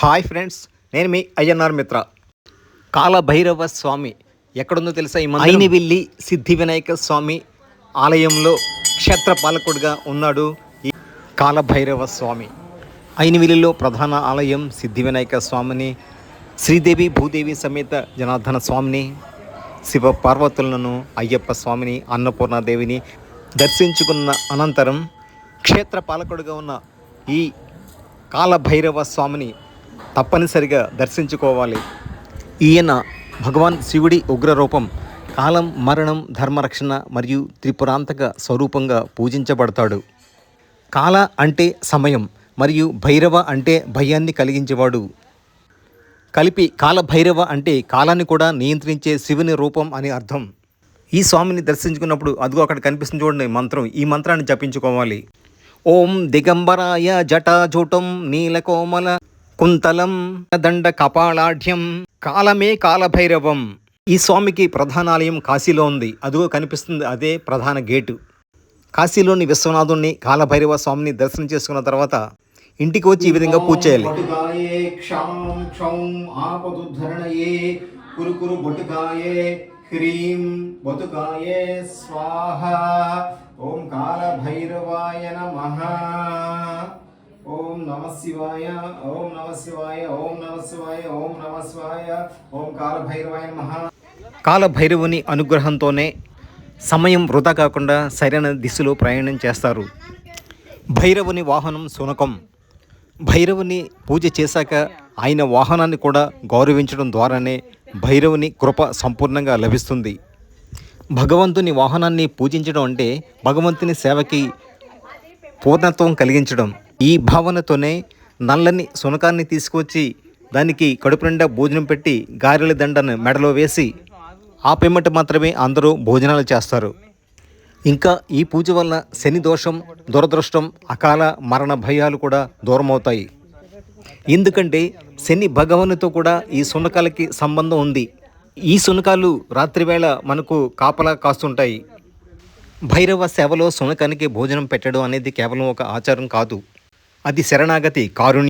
Hi friends నేను మీ అయ్యన్నార్ మిత్ర. కాలభైరవ స్వామి ఎక్కడుందో తెలుసా ఈ అయినవిల్లి సిద్ధి వినాయక స్వామి ఆలయంలో క్షేత్రపాలకుడిగా ఉన్నాడు ఈ కాలభైరవ స్వామి. అయినవిల్లిలో ప్రధాన ఆలయం సిద్ధి వినాయక స్వామిని శ్రీదేవి భూదేవి సమేత జనార్దన స్వామిని శివ పార్వతులను అయ్యప్ప స్వామిని అన్నపూర్ణాదేవిని దర్శించుకున్న అనంతరం క్షేత్ర పాలకుడిగా ఉన్న ఈ కాలభైరవ స్వామిని తప్పనిసరిగా దర్శించుకోవాలి. ఈయన భగవాన్ శివుడి ఉగ్రరూపం కాలం మరణం ధర్మరక్షణ మరియు త్రిపురాంతక స్వరూపంగా పూజించబడతాడు. కాల అంటే సమయం మరియు భైరవ అంటే భయాన్ని కలిగించేవాడు. కలిపి కాలభైరవ అంటే కాలాన్ని కూడా నియంత్రించే శివుని రూపం అని అర్థం. ఈ స్వామిని దర్శించుకున్నప్పుడు అదిగో అక్కడ కనిపిస్తుంది చూడండి మంత్రం. ఈ మంత్రాన్ని జపించుకోవాలి. ఓం దిగంబరాయ జటాజూటం నీలకోమల కుంతలం దండ కపాళాఢ్యం కాలమే కాలభైరవం. ఈ స్వామికి ప్రధానాలయం కాశీలో ఉంది. అదిగో కనిపిస్తుంది అదే ప్రధాన గేటు. కాశీలోని విశ్వనాథుణ్ణి కాలభైరవ స్వామిని దర్శనం చేసుకున్న తర్వాత ఇంటికి వచ్చి ఈ విధంగా పూజ చేయాలి. బొటుకాయే హ్రీం బొటుకాయే స్వాహ ఓం కాలభైరవాయ నమః నమ శివాయ ఓం నమ శివాయ ఓం నమ శివాయ ఓం నమ శివాయ ఓం కాల మహా కాలభైరవుని అనుగ్రహంతోనే సమయం వృధా కాకుండా సరైన దిశలో ప్రయాణం చేస్తారు. భైరవుని వాహనం శునకం. భైరవుని పూజ చేశాక ఆయన వాహనాన్ని కూడా గౌరవించడం ద్వారానే భైరవుని కృప సంపూర్ణంగా లభిస్తుంది. భగవంతుని వాహనాన్ని పూజించడం అంటే భగవంతుని సేవకి పూర్ణత్వం కలిగించడం. ఈ భావనతోనే నల్లని సునకాన్ని తీసుకొచ్చి దానికి కడుపు నిండా భోజనం పెట్టి గారెల దండను మెడలో వేసి ఆ పిమ్మట మాత్రమే అందరూ భోజనాలు చేస్తారు. ఇంకా ఈ పూజ వల్ల శని దోషం దురదృష్టం అకాల మరణ భయాలు కూడా దూరమవుతాయి. ఎందుకంటే శని భగవానుతో కూడా ఈ సునకాలకి సంబంధం ఉంది. ఈ సునకాలు రాత్రివేళ మనకు కాపలా కాస్తుంటాయి. భైరవ సేవలో సునకానికి భోజనం పెట్టడం అనేది కేవలం ఒక ఆచారం కాదు. అది శరణాగతి కారుణ్య